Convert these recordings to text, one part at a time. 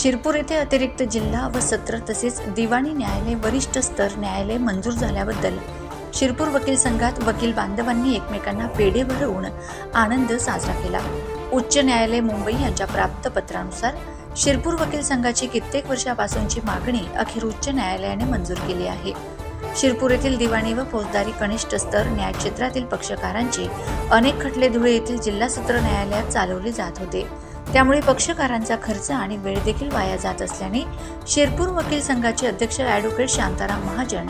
शिरपूर येथे अतिरिक्त जिल्हा व सत्र तसेच दिवाणी न्यायालय वरिष्ठ स्तर न्यायालय मंजूर झाल्याबद्दल शिरपूर वकील संघात वकील बांधवांनी एकमेकांना पेढे भरवून आनंद साजरा केला. उच्च न्यायालय मुंबई यांच्या प्राप्त पत्रानुसार शिरपूर वकील संघाची कित्येक वर्षापासूनची मागणी अखेर उच्च न्यायालयाने मंजूर केली आहे. शिरपूर येथील दिवाणी व फौजदारी कनिष्ठ स्तर न्याय क्षेत्रातील पक्षकारांचे अनेक खटले धुळे येथील जिल्हा सत्र न्यायालयात चालवले जात होते. त्यामुळे पक्षकारांचा खर्च आणि वेळ देखील वाया जात असल्याने शिरपूर वकील संघाचे अध्यक्ष ॲडव्होकेट शांताराम महाजन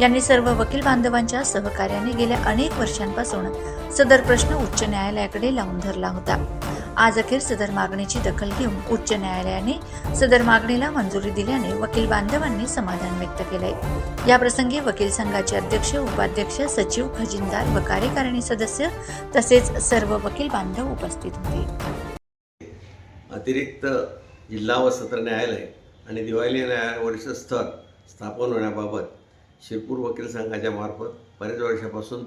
यांनी सर्व वकील बांधवांच्या सहकार्याने गेल्या अनेक वर्षांपासून सदर प्रश्न उच्च न्यायालयाकडे लावून धरला होता. आज अखेर सदर मागणीची दखल घेऊन उच्च न्यायालयाने सदर मागणीला मंजुरी दिल्याने वकील बांधवांनी समाधान व्यक्त केलंय. या प्रसंगी वकील संघाचे अध्यक्ष उपाध्यक्ष सचिव खजिनदार व कार्यकारिणी सदस्य तसेच सर्व वकील बांधव उपस्थित होते. अतिरिक्त जिल्हा व सत्र न्यायालय आणि दिवाळी न्यायालयावरचं वरिष्ठ स्तर स्थापन होण्याबाबत शिरपूर वकील संघाच्या मार्फत बरेच वर्षापासून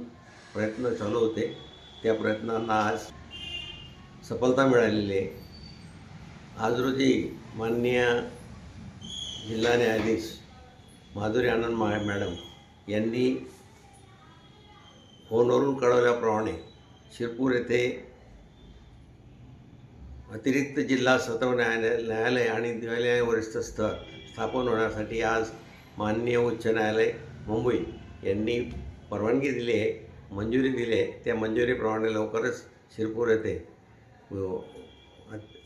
प्रयत्न चालू होते. त्या प्रयत्नांना आज सफलता मिळालेली आहे. आज रोजी माननीय जिल्हा न्यायाधीश माधुरी आनंद महा मॅडम यांनी फोनवरून कळवल्याप्रमाणे शिरपूर येथे अतिरिक्त जिल्हा सत्र न्यायालय न्यायालय आणि न्यायालय वरिष्ठ स्तर स्थापन होण्यासाठी आज माननीय उच्च न्यायालय मुंबई यांनी परवानगी दिली आहे मंजुरी दिली आहे. त्या मंजुरीप्रमाणे लवकरच शिरपूर येथे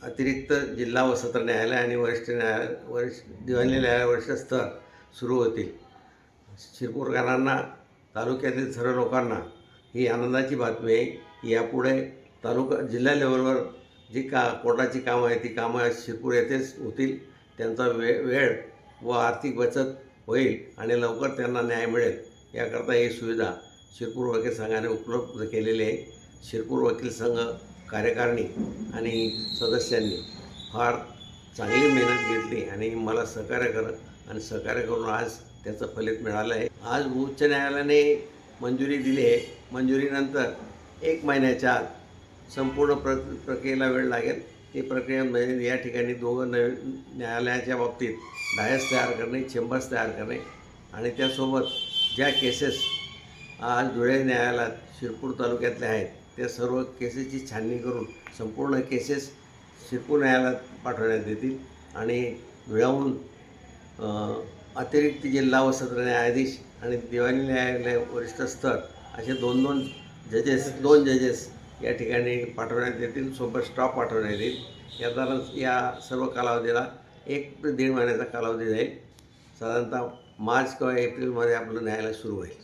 अतिरिक्त जिल्हा व सत्र न्यायालय आणि वरिष्ठ न्यायालय वरिष्ठ दिवाणी न्यायालय वरिष्ठ स्तर सुरू होतील. शिरपूरकरांना तालुक्यातील सर्व लोकांना ही आनंदाची बातमी आहे की यापुढे तालुका जिल्हा लेवलवर जी का कोर्टाची कामं आहे ती कामं शिरपूर येथेच होतील. त्यांचा वे वेळ व आर्थिक बचत होईल आणि लवकर त्यांना न्याय मिळेल. याकरता ही सुविधा शिरपूर वकील संघाने उपलब्ध केलेली आहे. शिरपूर वकील संघ कार्यकारिणी आणि सदस्यांनी फार चांगली मेहनत घेतली आणि मला सहकार्य करत आणि सहकार्य करून आज त्याचं फलित मिळालं आहे. आज उच्च न्यायालयाने मंजुरी दिली आहे. मंजुरीनंतर एक महिन्याच्या आत संपूर्ण प्र प्रक्रियेला वेळ लागेल. ती प्रक्रिया म्हणजे या ठिकाणी दोघं नवीन न्यायालयाच्या बाबतीत डायस तयार करणे चेंबर्स तयार करणे आणि त्यासोबत ज्या केसेस आज धुळे न्यायालयात शिरपूर तालुक्यातल्या आहेत त्या सर्व केसेसची छाननी करून संपूर्ण केसेस शिरपूर न्यायालयात पाठवण्यात येतील आणि धुळ्याहून अतिरिक्त जिल्हा व सत्र न्यायाधीश आणि दिवाणी न्यायालय वरिष्ठ स्तर असे दोन दोन जजेस दोन जजेस या ठिकाणी पाठवण्यात येतील सोबत स्टॉप पाठवण्यात येईल. या दरम्यान या सर्व कालावधीला एक ते दीड महिन्याचा कालावधी जाईल. साधारणतः मार्च किंवा एप्रिलमध्ये आपलं न्यायालय सुरू होईल.